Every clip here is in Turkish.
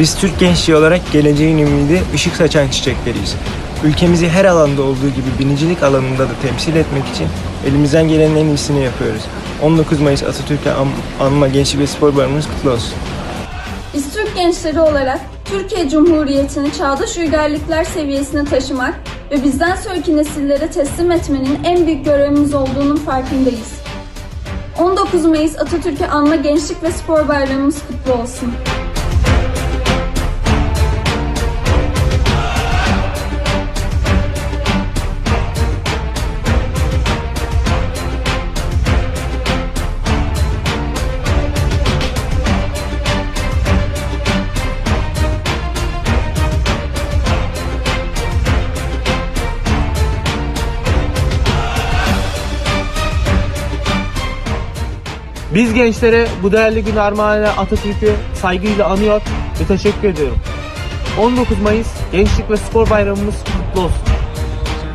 Biz Türk gençliği olarak geleceğin ümidi, ışık saçan çiçekleriyiz. Ülkemizi her alanda olduğu gibi binicilik alanında da temsil etmek için elimizden gelenin en iyisini yapıyoruz. 19 Mayıs Atatürk'e An- Anma Gençlik ve Spor Bayramımız kutlu olsun. Biz Türk gençleri olarak Türkiye Cumhuriyeti'ni çağdaş uygarlıklar seviyesine taşımak ve bizden sonraki nesillere teslim etmenin en büyük görevimiz olduğunun farkındayız. 19 Mayıs Atatürk'e anma Gençlik ve Spor Bayramımız kutlu olsun. Biz gençlere bu değerli gün armağanıyla Atatürk'ü saygıyla anıyor ve teşekkür ediyorum. 19 Mayıs Gençlik ve Spor Bayramımız kutlu olsun.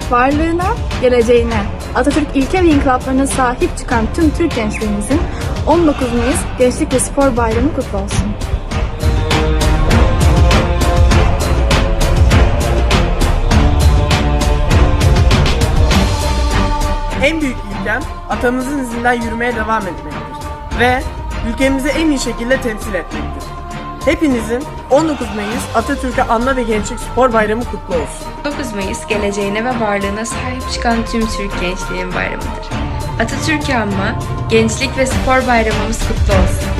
Varlığına, geleceğine, Atatürk ilke ve inkılaplarına sahip çıkan tüm Türk gençliğimizin 19 Mayıs Gençlik ve Spor Bayramı kutlu olsun. En büyük ilkem atamızın izinden yürümeye devam etmektir ve ülkemizi en iyi şekilde temsil etmektir. Hepinizin 19 Mayıs Atatürk'e Anma ve Gençlik Spor Bayramı kutlu olsun. 9 Mayıs geleceğine ve varlığına sahip çıkan tüm Türk gençliğinin bayramıdır. Atatürk'ü anma, gençlik ve spor bayramımız kutlu olsun.